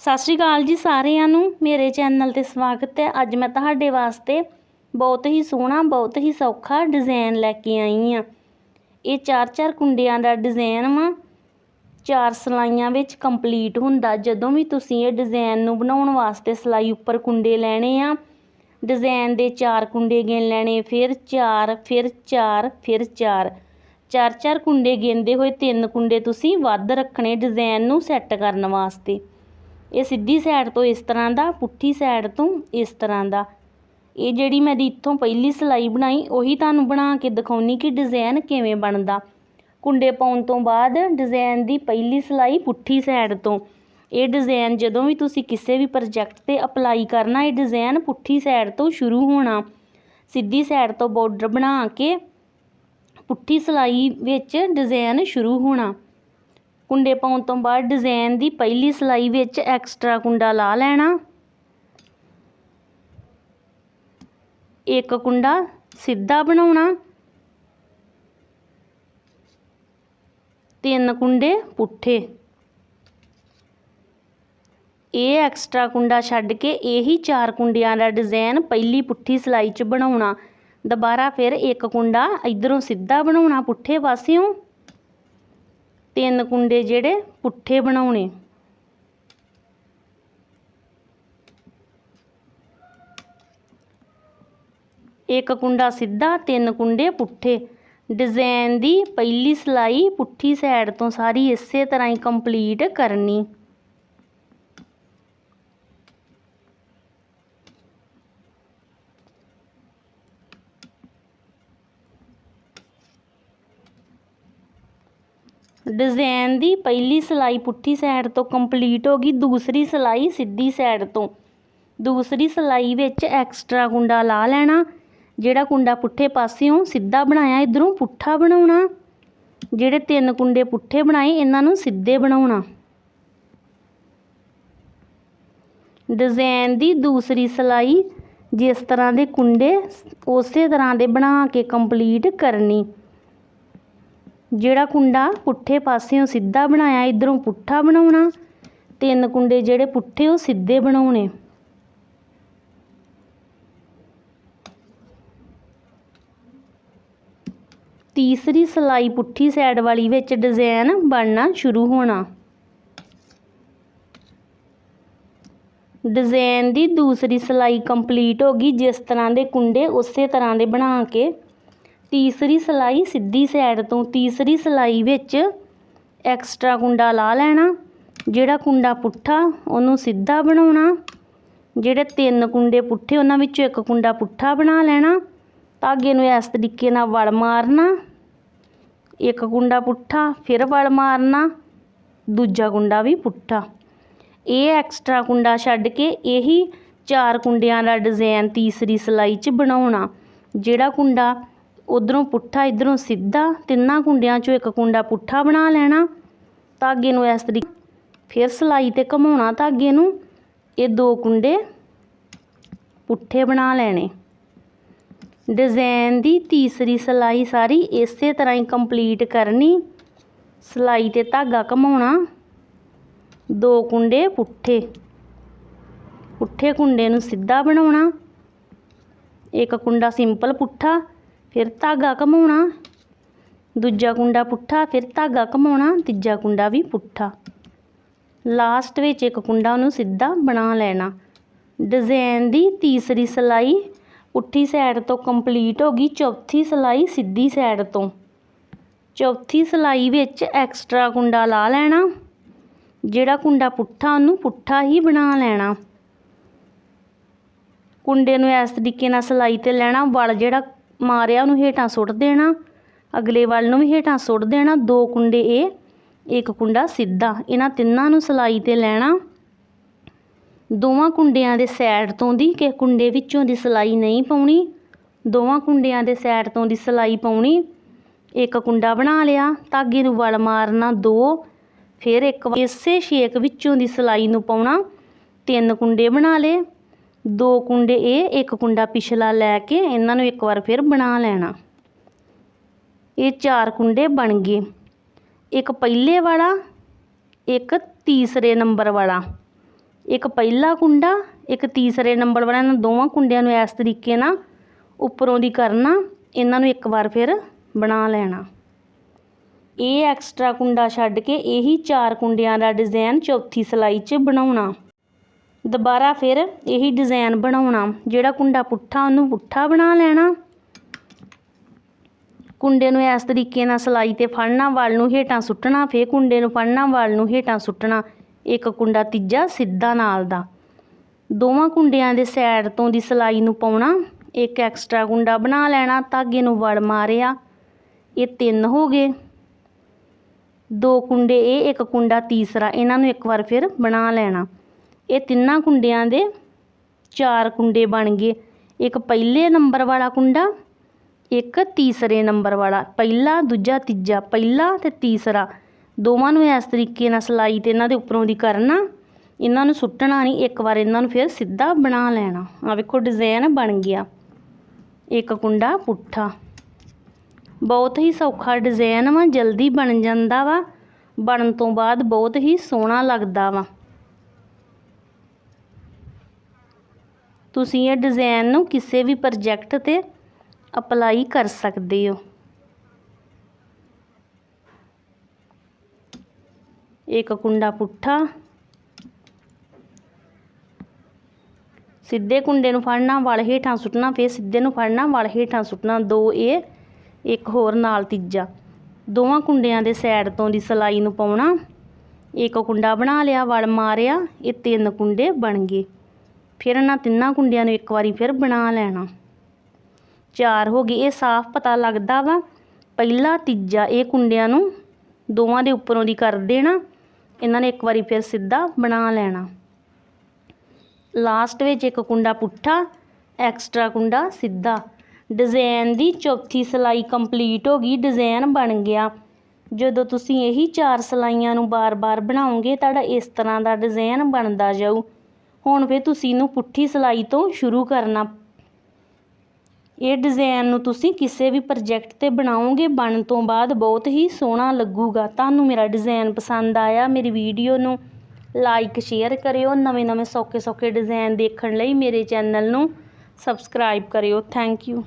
ਸਤਿ ਸ਼੍ਰੀ ਅਕਾਲ ਜੀ ਸਾਰਿਆਂ ਨੂੰ। ਮੇਰੇ ਚੈਨਲ 'ਤੇ ਸਵਾਗਤ ਹੈ। ਅੱਜ ਮੈਂ ਤੁਹਾਡੇ ਵਾਸਤੇ ਬਹੁਤ ਹੀ ਸੋਹਣਾ, ਬਹੁਤ ਹੀ ਸੌਖਾ ਡਿਜ਼ਾਈਨ ਲੈ ਕੇ ਆਈ ਹਾਂ। ਇਹ ਚਾਰ ਚਾਰ ਕੁੰਡਿਆਂ ਦਾ ਡਿਜ਼ਾਈਨ ਵਾ। ਚਾਰ ਸਲਾਈਆਂ ਵਿੱਚ ਕੰਪਲੀਟ ਹੁੰਦਾ। ਜਦੋਂ ਵੀ ਤੁਸੀਂ ਇਹ ਡਿਜ਼ਾਈਨ ਨੂੰ ਬਣਾਉਣ ਵਾਸਤੇ ਸਲਾਈ ਉੱਪਰ ਕੁੰਡੇ ਲੈਣੇ ਆ ਡਿਜ਼ਾਈਨ ਦੇ ਚਾਰ ਕੁੰਡੇ ਗਿਣ ਲੈਣੇ, ਫਿਰ ਚਾਰ ਫਿਰ ਚਾਰ ਫਿਰ ਚਾਰ। ਚਾਰ ਚਾਰ ਕੁੰਡੇ ਗਿਣਦੇ ਹੋਏ ਤਿੰਨ ਕੁੰਡੇ ਤੁਸੀਂ ਵੱਧ ਰੱਖਣੇ ਡਿਜ਼ਾਈਨ ਨੂੰ ਸੈੱਟ ਕਰਨ ਵਾਸਤੇ। ਇਹ ਸਿੱਧੀ ਸਾਈਡ ਤੋਂ ਇਸ ਤਰ੍ਹਾਂ ਦਾ, ਪੁੱਠੀ ਸਾਈਡ ਤੋਂ ਇਸ ਤਰ੍ਹਾਂ ਦਾ। ਇਹ ਜਿਹੜੀ ਮੈਂ ਦੀ ਇੱਥੋਂ ਪਹਿਲੀ ਸਲਾਈ ਬਣਾਈ, ਉਹੀ ਤੁਹਾਨੂੰ ਬਣਾ ਕੇ ਦਿਖਾਉਣੀ ਕਿ ਡਿਜ਼ਾਈਨ ਕਿਵੇਂ ਬਣਦਾ। ਕੁੰਡੇ ਪਾਉਣ ਤੋਂ ਬਾਅਦ ਡਿਜ਼ਾਈਨ ਦੀ ਪਹਿਲੀ ਸਲਾਈ ਪੁੱਠੀ ਸਾਈਡ ਤੋਂ। ਇਹ ਡਿਜ਼ਾਈਨ ਜਦੋਂ ਵੀ ਤੁਸੀਂ ਕਿਸੇ ਵੀ ਪ੍ਰੋਜੈਕਟ 'ਤੇ ਅਪਲਾਈ ਕਰਨਾ, ਇਹ ਡਿਜ਼ਾਈਨ ਪੁੱਠੀ ਸਾਈਡ ਤੋਂ ਸ਼ੁਰੂ ਹੋਣਾ। ਸਿੱਧੀ ਸਾਈਡ ਤੋਂ ਬਾਰਡਰ ਬਣਾ ਕੇ ਪੁੱਠੀ ਸਲਾਈ ਵਿੱਚ ਡਿਜ਼ਾਈਨ ਸ਼ੁਰੂ ਹੋਣਾ। ਕੁੰਡੇ ਪਾਉਣ ਤੋਂ ਬਾਅਦ ਡਿਜ਼ਾਈਨ ਦੀ ਪਹਿਲੀ ਸਲਾਈ ਵਿੱਚ ਐਕਸਟਰਾ ਕੁੰਡਾ ਲਾ ਲੈਣਾ। ਇੱਕ ਕੁੰਡਾ ਸਿੱਧਾ ਬਣਾਉਣਾ। ਤਿੰਨ ਕੁੰਡੇ ਪੁੱਠੇ। ਇਹ ਐਕਸਟਰਾ ਕੁੰਡਾ ਛੱਡ ਕੇ ਇਹੀ ਚਾਰ ਕੁੰਡਿਆਂ ਦਾ ਡਿਜ਼ਾਈਨ ਪਹਿਲੀ ਪੁੱਠੀ ਸਲਾਈ 'ਚ ਬਣਾਉਣਾ। ਦੁਬਾਰਾ ਫਿਰ ਇੱਕ ਕੁੰਡਾ ਇਧਰੋਂ ਸਿੱਧਾ ਬਣਾਉਣਾ ਪੁੱਠੇ ਪਾਸਿਓਂ। ਤਿੰਨ ਕੁੰਡੇ ਜਿਹੜੇ ਪੁੱਠੇ ਬਣਾਉਣੇ। ਇੱਕ ਕੁੰਡਾ ਸਿੱਧਾ, ਤਿੰਨ ਕੁੰਡੇ ਪੁੱਠੇ। ਡਿਜ਼ਾਈਨ ਦੀ ਪਹਿਲੀ ਸਲਾਈ ਪੁੱਠੀ ਸਾਈਡ ਤੋਂ ਸਾਰੀ ਇਸੇ ਤਰ੍ਹਾਂ ਹੀ ਕੰਪਲੀਟ ਕਰਨੀ। ਡਿਜ਼ਾਈਨ ਦੀ ਪਹਿਲੀ ਸਿਲਾਈ ਪੁੱਠੀ ਸਾਈਡ ਤੋਂ ਕੰਪਲੀਟ ਹੋ ਗਈ, ਦੂਸਰੀ ਸਿਲਾਈ ਸਿੱਧੀ ਸਾਈਡ ਤੋਂ। ਦੂਸਰੀ ਸਿਲਾਈ ਵਿੱਚ ਐਕਸਟਰਾ ਕੁੰਡਾ ਲਾ ਲੈਣਾ, ਜਿਹੜਾ ਕੁੰਡਾ ਪੁੱਠੇ ਪਾਸਿਓਂ ਸਿੱਧਾ ਬਣਾਇਆ, ਇਧਰੋਂ ਪੁੱਠਾ ਬਣਾਉਣਾ। ਜਿਹੜੇ ਤਿੰਨ ਕੁੰਡੇ ਪੁੱਠੇ ਬਣਾਏ, ਇਹਨਾਂ ਨੂੰ ਸਿੱਧੇ ਬਣਾਉਣਾ। ਡਿਜ਼ਾਈਨ ਦੀ ਦੂਸਰੀ ਸਿਲਾਈ ਜਿਸ ਤਰ੍ਹਾਂ ਦੇ ਕੁੰਡੇ, ਉਸੇ ਤਰ੍ਹਾਂ ਦੇ ਬਣਾ ਕੇ ਕੰਪਲੀਟ ਕਰਨੀ। ਜਿਹੜਾ ਕੁੰਡਾ ਪੁੱਠੇ ਪਾਸਿਓਂ ਸਿੱਧਾ ਬਣਾਇਆ, ਇਧਰੋਂ ਪੁੱਠਾ ਬਣਾਉਣਾ, ਤਿੰਨ ਕੁੰਡੇ ਜਿਹੜੇ ਪੁੱਠੇ ਉਹ ਸਿੱਧੇ ਬਣਾਉਣੇ। ਤੀਸਰੀ ਸਲਾਈ ਪੁੱਠੀ ਸਾਈਡ ਵਾਲੀ ਵਿੱਚ ਡਿਜ਼ਾਈਨ ਬਣਨਾ ਸ਼ੁਰੂ ਹੋਣਾ। ਡਿਜ਼ਾਈਨ ਦੀ ਦੂਸਰੀ ਸਲਾਈ ਕੰਪਲੀਟ ਹੋ ਗਈ, ਜਿਸ ਤਰ੍ਹਾਂ ਦੇ ਕੁੰਡੇ ਉਸੇ ਤਰ੍ਹਾਂ ਦੇ ਬਣਾ ਕੇ ਤੀਸਰੀ ਸਲਾਈ ਸਿੱਧੀ ਸਾਈਡ ਤੋਂ ਤੀਸਰੀ ਸਲਾਈ ਵਿੱਚ ਐਕਸਟਰਾ ਕੁੰਡਾ ਲਾ ਲੈਣਾ, ਜਿਹੜਾ ਕੁੰਡਾ ਪੁੱਠਾ ਉਹਨੂੰ ਸਿੱਧਾ ਬਣਾਉਣਾ, ਜਿਹੜੇ ਤਿੰਨ ਕੁੰਡੇ ਪੁੱਠੇ ਉਹਨਾਂ ਵਿੱਚੋਂ ਇੱਕ ਕੁੰਡਾ ਪੁੱਠਾ ਬਣਾ ਲੈਣਾ, ਧਾਗੇ ਨੂੰ ਇਸ ਤਰੀਕੇ ਨਾਲ ਵਲ ਮਾਰਨਾ, ਇੱਕ ਕੁੰਡਾ ਪੁੱਠਾ ਫਿਰ ਵਲ ਮਾਰਨਾ, ਦੂਜਾ ਕੁੰਡਾ ਵੀ ਪੁੱਠਾ। ਇਹ ਐਕਸਟਰਾ ਕੁੰਡਾ ਛੱਡ ਕੇ ਇਹੀ ਚਾਰ ਕੁੰਡਿਆਂ ਦਾ ਡਿਜ਼ਾਈਨ ਤੀਸਰੀ ਸਲਾਈ 'ਚ ਬਣਾਉਣਾ, ਜਿਹੜਾ ਕੁੰਡਾ ਉਧਰੋਂ ਪੁੱਠਾ, ਇਧਰੋਂ ਸਿੱਧਾ, ਤਿੰਨਾਂ ਕੁੰਡਿਆਂ 'ਚੋਂ ਇੱਕ ਕੁੰਡਾ ਪੁੱਠਾ ਬਣਾ ਲੈਣਾ। ਧਾਗੇ ਨੂੰ ਇਸ ਤਰੀਕੇ ਫਿਰ ਸਲਾਈ ਤੇ ਘਮਾਉਣਾ ਧਾਗੇ ਨੂੰ। ਇਹ ਦੋ ਕੁੰਡੇ ਪੁੱਠੇ ਬਣਾ ਲੈਣੇ। ਡਿਜ਼ਾਈਨ ਦੀ ਤੀਸਰੀ ਸਲਾਈ ਸਾਰੀ ਇਸੇ ਤਰ੍ਹਾਂ ਹੀ ਕੰਪਲੀਟ ਕਰਨੀ। ਸਲਾਈ ਤੇ ਧਾਗਾ ਘਮਾਉਣਾ। ਦੋ ਕੁੰਡੇ ਪੁੱਠੇ। ਪੁੱਠੇ ਕੁੰਡੇ ਨੂੰ ਸਿੱਧਾ ਬਣਾਉਣਾ। ਇੱਕ ਕੁੰਡਾ ਸਿੰਪਲ ਪੁੱਠਾ ਫਿਰ ਧਾਗਾ ਘਮਾਉਣਾ। ਦੂਜਾ ਕੁੰਡਾ ਪੁੱਠਾ, ਫਿਰ ਧਾਗਾ ਘਮਾਉਣਾ, ਤੀਜਾ ਕੁੰਡਾ ਵੀ ਪੁੱਠਾ। ਲਾਸਟ ਵਿੱਚ ਇੱਕ ਕੁੰਡਾ ਉਹਨੂੰ ਸਿੱਧਾ ਬਣਾ ਲੈਣਾ। ਡਿਜ਼ਾਈਨ ਦੀ ਤੀਸਰੀ ਸਲਾਈ ਪੁੱਠੀ ਸਾਈਡ ਤੋਂ ਕੰਪਲੀਟ ਹੋ ਗਈ, ਚੌਥੀ ਸਲਾਈ ਸਿੱਧੀ ਸਾਈਡ ਤੋਂ। ਚੌਥੀ ਸਲਾਈ ਵਿੱਚ ਐਕਸਟਰਾ ਕੁੰਡਾ ਲਾ ਲੈਣਾ। ਜਿਹੜਾ ਕੁੰਡਾ ਪੁੱਠਾ, ਉਹਨੂੰ ਪੁੱਠਾ ਹੀ ਬਣਾ ਲੈਣਾ। ਕੁੰਡੇ ਨੂੰ ਇਸ ਤਰੀਕੇ ਨਾਲ ਸਲਾਈ ਤੇ ਲੈਣਾ, ਵਲ ਜਿਹੜਾ ਮਾਰਿਆ, ਉਹਨੂੰ ਹੇਠਾਂ ਸੁੱਟ ਦੇਣਾ। ਅਗਲੇ ਵੱਲ ਨੂੰ ਵੀ ਹੇਠਾਂ ਸੁੱਟ ਦੇਣਾ। ਦੋ ਕੁੰਡੇ ਇਹ, ਇੱਕ ਕੁੰਡਾ ਸਿੱਧਾ। ਇਹਨਾਂ ਤਿੰਨਾਂ ਨੂੰ ਸਲਾਈ ਤੇ ਲੈਣਾ। ਦੋਵਾਂ ਕੁੰਡਿਆਂ ਦੇ ਸਾਈਡ ਤੋਂ ਦੀ ਕਿ ਕੁੰਡੇ ਵਿੱਚੋਂ ਦੀ ਸਲਾਈ ਨਹੀਂ ਪਾਉਣੀ। ਦੋਵਾਂ ਕੁੰਡਿਆਂ ਦੇ ਸਾਈਡ ਤੋਂ ਦੀ ਸਲਾਈ ਪਾਉਣੀ। ਇੱਕ ਕੁੰਡਾ ਬਣਾ ਲਿਆ, ਧਾਗੇ ਨੂੰ ਵਲ ਮਾਰਨਾ ਦੋ। ਫਿਰ ਇੱਕ ਇਸੇ ਛੇਕ ਵਿੱਚੋਂ ਦੀ ਸਲਾਈ ਨੂੰ ਪਾਉਣਾ। ਤਿੰਨ ਕੁੰਡੇ ਬਣਾ ਲਏ। ਦੋ ਕੁੰਡੇ ਇਹ, ਇੱਕ ਕੁੰਡਾ ਪਿਛਲਾ ਲੈ ਕੇ ਇਹਨਾਂ ਨੂੰ ਇੱਕ ਵਾਰ ਫਿਰ ਬਣਾ ਲੈਣਾ। ਇਹ ਚਾਰ ਕੁੰਡੇ ਬਣ ਗਏ। ਇੱਕ ਪਹਿਲੇ ਵਾਲਾ, ਇੱਕ ਤੀਸਰੇ ਨੰਬਰ ਵਾਲਾ। ਇੱਕ ਪਹਿਲਾ ਕੁੰਡਾ, ਇੱਕ ਤੀਸਰੇ ਨੰਬਰ ਵਾਲਾ। ਇਹਨਾਂ ਦੋਵਾਂ ਕੁੰਡਿਆਂ ਨੂੰ ਇਸ ਤਰੀਕੇ ਨਾਲ ਉੱਪਰੋਂ ਦੀ ਕਰਨਾ, ਇਹਨਾਂ ਨੂੰ ਇੱਕ ਵਾਰ ਫਿਰ ਬਣਾ ਲੈਣਾ। ਇਹ ਐਕਸਟਰਾ ਕੁੰਡਾ ਛੱਡ ਕੇ ਇਹੀ ਚਾਰ ਕੁੰਡਿਆਂ ਦਾ ਡਿਜ਼ਾਈਨ ਚੌਥੀ ਸਲਾਈ 'ਚ ਬਣਾਉਣਾ। ਦੁਬਾਰਾ ਫਿਰ ਇਹੀ ਡਿਜ਼ਾਈਨ ਬਣਾਉਣਾ। ਜਿਹੜਾ ਕੁੰਡਾ ਪੁੱਠਾ, ਉਹਨੂੰ ਪੁੱਠਾ ਬਣਾ ਲੈਣਾ। ਕੁੰਡੇ ਨੂੰ ਇਸ ਤਰੀਕੇ ਨਾਲ ਸਲਾਈ ਤੇ ਫੜਨਾ, ਵਲ ਨੂੰ ਹੇਠਾਂ ਸੁੱਟਣਾ, ਫਿਰ ਕੁੰਡੇ ਨੂੰ ਫੜਨਾ, ਵਲ ਨੂੰ ਹੇਠਾਂ ਸੁੱਟਣਾ। ਇੱਕ ਕੁੰਡਾ ਤੀਜਾ ਸਿੱਧਾ ਨਾਲ ਦਾ। ਦੋਵਾਂ ਕੁੰਡਿਆਂ ਦੇ ਸਾਈਡ ਤੋਂ ਦੀ ਸਲਾਈ ਨੂੰ ਪਾਉਣਾ। ਇੱਕ ਐਕਸਟਰਾ ਕੁੰਡਾ ਬਣਾ ਲੈਣਾ, ਧਾਗੇ ਨੂੰ ਵੜ ਮਾਰਿਆ। ਇਹ ਤਿੰਨ ਹੋ ਗਏ। ਦੋ ਕੁੰਡੇ ਇਹ, ਇੱਕ ਕੁੰਡਾ ਤੀਸਰਾ, ਇਹਨਾਂ ਨੂੰ ਇੱਕ ਵਾਰ ਫਿਰ ਬਣਾ ਲੈਣਾ। ਇਹ ਤਿੰਨਾਂ ਕੁੰਡਿਆਂ ਦੇ ਚਾਰ ਕੁੰਡੇ ਬਣ ਗਏ। ਇੱਕ ਪਹਿਲੇ ਨੰਬਰ ਵਾਲਾ ਕੁੰਡਾ, ਇੱਕ ਤੀਸਰੇ ਨੰਬਰ ਵਾਲਾ। ਪਹਿਲਾ, ਦੂਜਾ, ਤੀਜਾ, ਪਹਿਲਾ ਤੇ ਤੀਸਰਾ। ਦੋਵਾਂ ਨੂੰ ਇਸ ਤਰੀਕੇ ਨਾਲ ਸਲਾਈ ਤੇ ਇਹਨਾਂ ਦੇ ਉੱਪਰੋਂ ਦੀ ਕਰਨਾ, ਇਹਨਾਂ ਨੂੰ ਸੁੱਟਣਾ ਨਹੀਂ, ਇੱਕ ਵਾਰ ਇਹਨਾਂ ਨੂੰ ਫਿਰ ਸਿੱਧਾ ਬਣਾ ਲੈਣਾ। ਆ ਵੇਖੋ, ਡਿਜ਼ਾਈਨ ਬਣ ਗਿਆ। ਇੱਕ ਕੁੰਡਾ ਪੁੱਠਾ। ਬਹੁਤ ਹੀ ਸੌਖਾ ਡਿਜ਼ਾਈਨ ਵਾ, ਜਲਦੀ ਬਣ ਜਾਂਦਾ ਵਾ। ਬਣਨ ਤੋਂ ਬਾਅਦ ਬਹੁਤ ਹੀ ਸੋਹਣਾ ਲੱਗਦਾ ਵਾ। ਤੁਸੀਂ ਇਹ ਡਿਜ਼ਾਈਨ ਨੂੰ ਕਿਸੇ ਵੀ ਪ੍ਰੋਜੈਕਟ ਤੇ ਅਪਲਾਈ ਕਰ ਸਕਦੇ ਹੋ। ਇੱਕ ਕੁੰਡਾ ਪੁੱਠਾ। ਸਿੱਧੇ ਕੁੰਡੇ ਨੂੰ ਫੜਨਾ, ਵਲ ਹੇਠਾਂ ਸੁੱਟਣਾ, ਫਿਰ ਸਿੱਧੇ ਨੂੰ ਫੜਨਾ, ਵਲ ਹੇਠਾਂ ਸੁੱਟਣਾ, ਦੋ ਇਹ, ਇੱਕ ਹੋਰ ਨਾਲ ਤੀਜਾ। ਦੋਵਾਂ ਕੁੰਡਿਆਂ ਦੇ ਸਾਈਡ ਤੋਂ ਦੀ ਸਲਾਈ ਨੂੰ ਪਾਉਣਾ। ਇੱਕ ਕੁੰਡਾ ਬਣਾ ਲਿਆ, ਵਲ ਮਾਰਿਆ, ਇਹ ਤਿੰਨ ਕੁੰਡੇ ਬਣ ਗਏ। ਫਿਰ ਇਹਨਾਂ ਤਿੰਨਾਂ ਕੁੰਡਿਆਂ ਨੂੰ ਇੱਕ ਵਾਰੀ ਫਿਰ ਬਣਾ ਲੈਣਾ। ਚਾਰ ਹੋ ਗਈ ਇਹ ਸਾਫ਼ ਪਤਾ ਲੱਗਦਾ ਵਾ। ਪਹਿਲਾ, ਤੀਜਾ, ਇਹ ਕੁੰਡਿਆਂ ਨੂੰ ਦੋਵਾਂ ਦੇ ਉੱਪਰੋਂ ਦੀ ਕਰ ਦੇਣਾ। ਇਹਨਾਂ ਨੇ ਇੱਕ ਵਾਰੀ ਫਿਰ ਸਿੱਧਾ ਬਣਾ ਲੈਣਾ। ਲਾਸਟ ਵਿੱਚ ਇੱਕ ਕੁੰਡਾ ਪੁੱਠਾ, ਐਕਸਟਰਾ ਕੁੰਡਾ ਸਿੱਧਾ। ਡਿਜ਼ਾਈਨ ਦੀ ਚੌਥੀ ਸਲਾਈ ਕੰਪਲੀਟ ਹੋ ਗਈ। ਡਿਜ਼ਾਈਨ ਬਣ ਗਿਆ। ਜਦੋਂ ਤੁਸੀਂ ਇਹੀ ਚਾਰ ਸਲਾਈਆਂ ਨੂੰ ਬਾਰ-ਬਾਰ ਬਣਾਓਗੇ, ਤੁਹਾਡਾ ਇਸ ਤਰ੍ਹਾਂ ਦਾ ਡਿਜ਼ਾਈਨ ਬਣਦਾ ਜਾਊ। ਹੁਣ ਫਿਰ ਤੁਸੀਂ ਇਹਨੂੰ ਪੁੱਠੀ ਸਲਾਈ ਤੋਂ ਸ਼ੁਰੂ ਕਰਨਾ। ਇਹ ਡਿਜ਼ਾਈਨ ਨੂੰ ਤੁਸੀਂ ਕਿਸੇ ਵੀ ਪ੍ਰੋਜੈਕਟ ਤੇ ਬਣਾਓਗੇ, ਬਣਨ ਤੋਂ ਬਾਅਦ ਬਹੁਤ ਹੀ ਸੋਹਣਾ ਲੱਗੂਗਾ। ਤੁਹਾਨੂੰ ਮੇਰਾ ਡਿਜ਼ਾਈਨ ਪਸੰਦ ਆਇਆ, ਮੇਰੀ ਵੀਡੀਓ ਨੂੰ ਲਾਈਕ ਸ਼ੇਅਰ ਕਰਿਓ, ਨਵੇਂ ਨਵੇਂ ਸੌਖੇ ਸੌਖੇ ਡਿਜ਼ਾਈਨ ਦੇਖਣ ਲਈ ਮੇਰੇ ਚੈਨਲ ਨੂੰ ਸਬਸਕ੍ਰਾਈਬ ਕਰਿਓ। Thank you